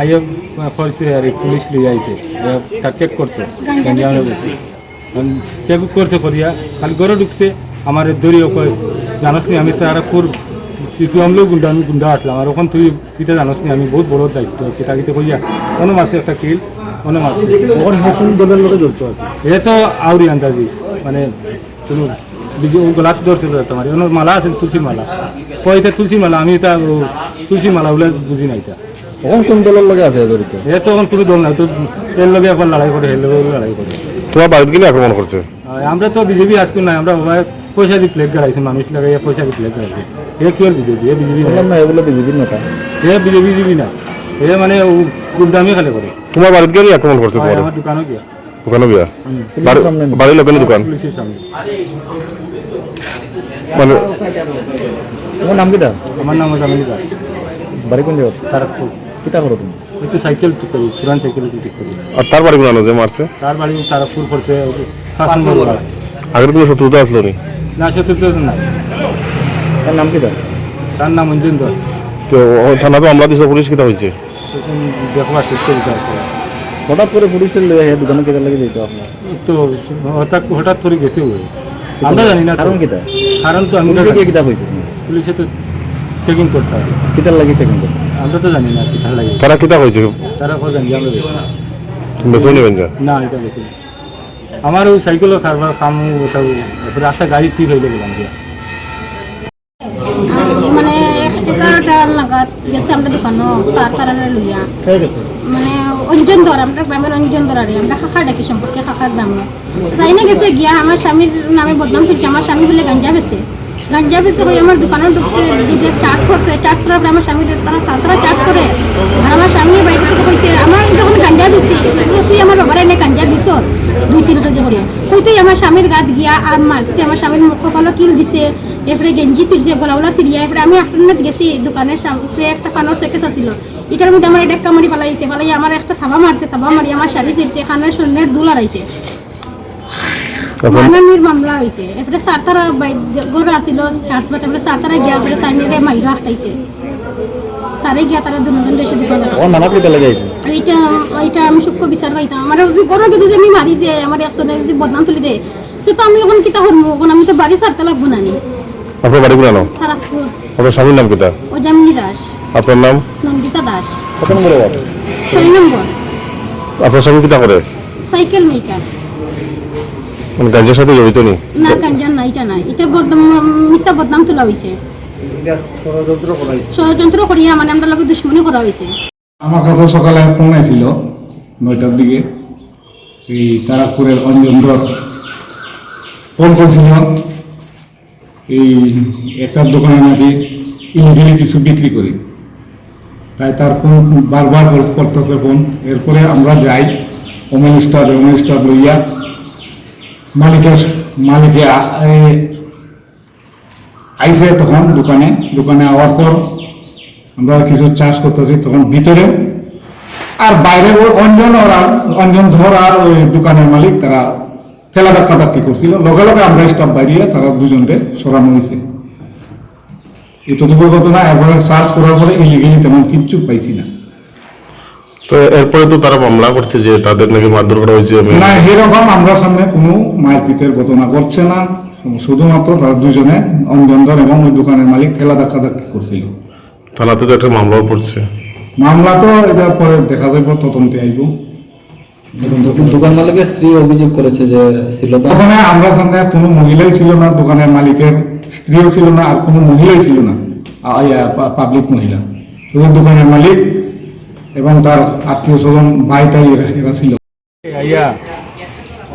আইয়ে করছে আর পুলিশ লিয়ে আইছে। এ তার চেক করতো। চেক করছে করিয়া খালি ঘরে ঢুকছে আমার দড়িও কয় জানোস নি আমি তারা খুব সিপি আমলেও গুন্ডা আমি গুন্ডা আসলাম। আর ওখান তুই কিতা জানোস নি আমি বহুত বড় দায়িত্ব কিতা কিতা কইয়া কোনো মাসে একটা কিল কোনো মাসে ওখানে নতুন দলের লোকে জড়িত এ তো আউরি আন্দাজি মানে তুমি গলাত ধরছে তোমার। ওনার মালা আছে তুলসী মালা কয় তুলসী মালা আমি এটা তুলসী মালা বলে বুঝি না এটা ওখানে কোন দলের লোকে আছে জড়িত? এ তো এখন কোনো দল নাই তো এর লগে এখন লড়াই করে এর লগে লড়াই করে। তোমার বাড়িতে গেলে আক্রমণ করছে? আমরা তো বিজেপি আজকে নাই আমরা সবাই পয়সা দিয়ে প্লেট গাড়াইছি মানুষ লাগাইয়া পয়সা দিয়ে প্লেট গাড়াইছি। এ কি ওর বিজেপি? এ বিজেপি না এগুলো বিজেপির নেতা। এ বিজেপি বিজেপি না। এ মানে গুন্ডামি খালি করে। তোমার বাড়িতে গেলে আক্রমণ করছে তোমার? আমার দোকানও গিয়া। ওখানে বিয়া না। বাড়ির লোকের দোকান? পুলিশের সামনে। মানে তোমার নাম কিটা আমার নাম আমিনী দাস। বাড়ি কোন জায়গা তারা কিতা করো তুমি। একটু সাইকেল ঠিক করি পুরান সাইকেল ঠিক করি। আর তার বাড়ি গুলো যে মারছে? তার বাড়ি তারাপুর পড়ছে পাঁচ নম্বর ওয়ার্ড। আগের কোনো শত্রুতা আসলো নি? না সত্যি না তার নাম কিটা তার? নাম অঞ্জন দর তো ও থানা তো আমলা দিছে পুলিশ কিতা হয়েছে দেখবা করা। হঠাৎ করে পুলিশের লয়ে আহে দোকানে কিতা লাগে যেত আপনার? তো হঠাৎ হঠাৎ করে গেছে ওই আমরা জানি না। কারণ কিটা কারণ তো আমি পুলিশে গিয়ে কিতা হয়েছে পুলিশে তো চেকিং করতে হবে। কিতার লাগে চেকিং করতে আমরা তো জানি না কোথায় লাগে। তারা কিতা হয়েছে তারা কই গাঞ্জি আমরা বেশি বেসও নেবেন যা না এটা বেশি আমার ওই সাইকেলও খাবার খাম ওটাও রাস্তা গাড়ি ঠিক হইলে গেলাম মানে এগারোটা নাগাদ গেছে আমরা দোকানও সার তারানের লইয়া। মানে অঞ্জন ধর আমরা গ্রামের অঞ্জন ধর আরে আমরা খাখা ডাকি সম্পর্কে খাখার গ্রাম তাই না গেছে গিয়া আমার স্বামীর নামে বদনাম করছে আমার স্বামী বলে গাঞ্জা বেছে গাঞ্জা বেছে ওই আমার দোকানে ঢুকছে ঢুকে চার্জ করছে চার্জ করার পরে আমার স্বামী তারা সাঁতরা চার্জ করে। আর আমার স্বামী বাইরে থেকে কইছে, আমার যখন গাঞ্জা বেশি তুই আমার বাবার এনে গাঞ্জা দিছ? দুই, তিন কেজি করে কই তুই আমার স্বামীর গাত গিয়া আর মারছে, আমার স্বামীর মুখ কপালো কিল দিছে, এরপরে গেঞ্জি ছিড়ছে গলাওলা ছিড়িয়া, এরপরে আমি আফটারনাথ গেছি দোকানের সামনে একটা কানোর সেকেস আছিল এটার মধ্যে আমার এটা কামারি পালাইছে পালাই আমার একটা থাবা মারছে, থাবা মারি আমার শাড়ি ছিড়ছে কানের শূন্যের দুল আড়াইছে। মাননীর মামলা হয়েছে এরপরে সার তারা ঘর আসিল চার্জ বাতে এরপরে সার তারা গিয়া এরপরে তাই মাইরা আটকাইছে সারে গিয়া তারা দুজন দেশে দোকান ওর নানা কিতা লাগে এইটা এইটা আমি সূক্ষ্ম বিচার পাইতাম। আমার যদি গরো যদি আমি মারি দে আমার একশো যদি বদনাম তুলি দে কিন্তু আমি এখন কিতা করব এখন আমি তো বাড়ি ছাড়তে লাগবো না নি। আপনার বাড়ি গুলো তারা আপনার স্বামীর নাম কিতা? ও জামিনী দাস। আপনার নাম? নন্দিতা দাস। কত নম্বর ছয় নম্বর। আপনার স্বামী কিতা করে? Cycle maker. মানে গাঞ্জের সাথে জড়িত নি না কাঞ্জান না এটা নাই এটা বদনাম মিশা বদনাম তোলা হয়েছে ষড়যন্ত্র করিয়া মানে আমরা লগে দুশ্মনী করা হয়েছে আমার কাছে সকালে ফোন আইছিল নয়টার দিকে। এই তারাপুরের অঞ্জনধর ফোন করছিল এই একটা দোকানে নাকি ইলিগালি কিছু বিক্রি করি। তাই তার ফোন বারবার করতেছে ফোন। এরপরে আমরা যাই ওমেন স্টার ওমেন স্টার লইয়া মালিকের মালিকে আইসে তখন দোকানে দোকানে আওয়ার পর আমরা কিছু চাষ করতেছি তখন ভিতরে। আর বাইরে ওই অঞ্জন আর অঞ্জন ধর আর ওই দোকানের মালিক তারা ঠেলা ধাক্কা ধাক্কি করছিল। লগে লগে আমরা স্টাফ বাইরিয়ে তারা দুজনকে সরানো হয়েছে। এতটুকু ঘটনা এবারে চার্জ করার পরে ইলিগেলি তেমন কিচ্ছু পাইছি না। তো এরপরে তো তারা মামলা করছে যে তাদের নাকি মারধর করা হয়েছে না এরকম আমরা সামনে কোনো মারপিটের ঘটনা ঘটছে না। শুধুমাত্র তারা দুজনে অঞ্জনধর এবং ওই দোকানের মালিক ঠেলা ধাক্কা ধাক্কি করছিল। থানাতে তো একটা মামলাও পড়ছে। মামলা তো এটা পরে দেখা যাবে তদন্তে আইব। দোকান মালিকের স্ত্রী অভিযোগ করেছে যে ছিল ওখানে আমরা সামনে কোনো মহিলাই ছিল না দোকানের মালিকের স্ত্রীও ছিল না আর কোনো মহিলাই ছিল না পাবলিক মহিলা। দোকানের মালিক এবং তার আত্মীয় স্বজন ভাই তাই এরা ছিল।